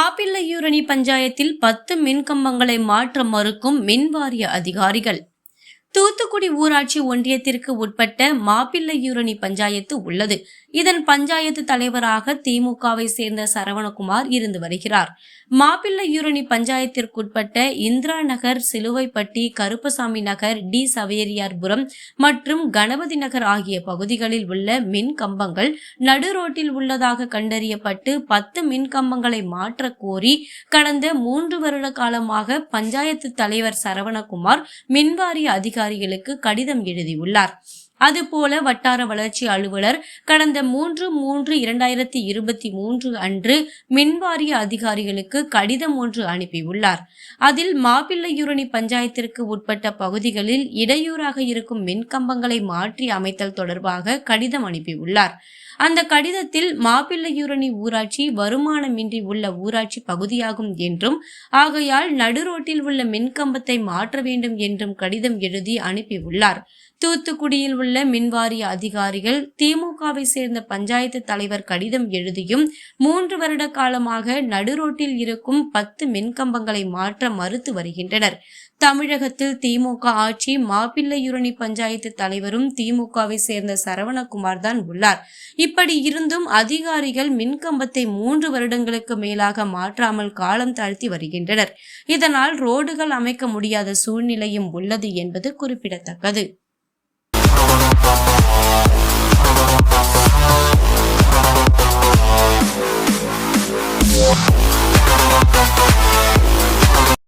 மாப்பிள்ளையூரணி பஞ்சாயத்தில் பத்து மின்கம்பங்களை மாற்ற மறுக்கும் மின்வாரிய அதிகாரிகள். தூத்துக்குடி ஊராட்சி ஒன்றியத்திற்கு உட்பட்ட மாப்பிள்ளையூரணி பஞ்சாயத்து உள்ளது. இதன் பஞ்சாயத்து தலைவராக திமுகவை சேர்ந்த சரவணகுமார் இருந்து வருகிறார். மாப்பிள்ளையூரணி பஞ்சாயத்திற்குட்பட்ட இந்திரா நகர் சிலுவைப்பட்டி கருப்பசாமி நகர் டி. சவேரியார்புரம் மற்றும் கணபதி நகர் ஆகிய பகுதிகளில் உள்ள மின் கம்பங்கள் நடு ரோட்டில் உள்ளதாக கண்டறியப்பட்டு பத்து மின் கம்பங்களை மாற்ற கோரி கடந்த மூன்று வருட காலமாக பஞ்சாயத்து தலைவர் சரவணகுமார் மின்வாரிய அதிகாரிகளுக்கு கடிதம் எழுதியுள்ளார். அதுபோல வட்டார வளர்ச்சி அலுவலர் கடந்த மூன்று மூன்று இரண்டாயிரத்தி இருபத்தி மூன்று அன்று மின்வாரிய அதிகாரிகளுக்கு கடிதம் ஒன்று அனுப்பியுள்ளார். அதில் மாப்பிள்ளையூரணி பஞ்சாயத்திற்கு உட்பட்ட பகுதிகளில் இடையூறாக இருக்கும் மின்கம்பங்களை மாற்றி அமைத்தல் தொடர்பாக கடிதம் அனுப்பியுள்ளார். அந்த கடிதத்தில் மாப்பிள்ளையூரணி ஊராட்சி வருமானமின்றி உள்ள ஊராட்சி பகுதியாகும் என்றும் ஆகையால் நடுரோட்டில் உள்ள மின்கம்பத்தை மாற்ற வேண்டும் என்றும் கடிதம் எழுதி அனுப்பியுள்ளார். தூத்துக்குடியில் உள்ள மின்வாரிய அதிகாரிகள் திமுகவை சேர்ந்த பஞ்சாயத்து தலைவர் கடிதம் எழுதியும் மூன்று வருட காலமாக நடுரோட்டில் இருக்கும் பத்து மின்கம்பங்களை மாற்ற மறுத்து வருகின்றனர். தமிழகத்தில் திமுக ஆட்சி மாப்பிள்ளையுரணி பஞ்சாயத்து தலைவரும் திமுகவை சேர்ந்த சரவணகுமார் தான் உள்ளார். இப்படி இருந்தும் அதிகாரிகள் மின்கம்பத்தை மூன்று வருடங்களுக்கு மேலாக மாற்றாமல் காலம் தாழ்த்தி வருகின்றனர். இதனால் ரோடுகள் அமைக்க முடியாத சூழ்நிலையும் உள்ளது என்பது குறிப்பிடத்தக்கது. Wow.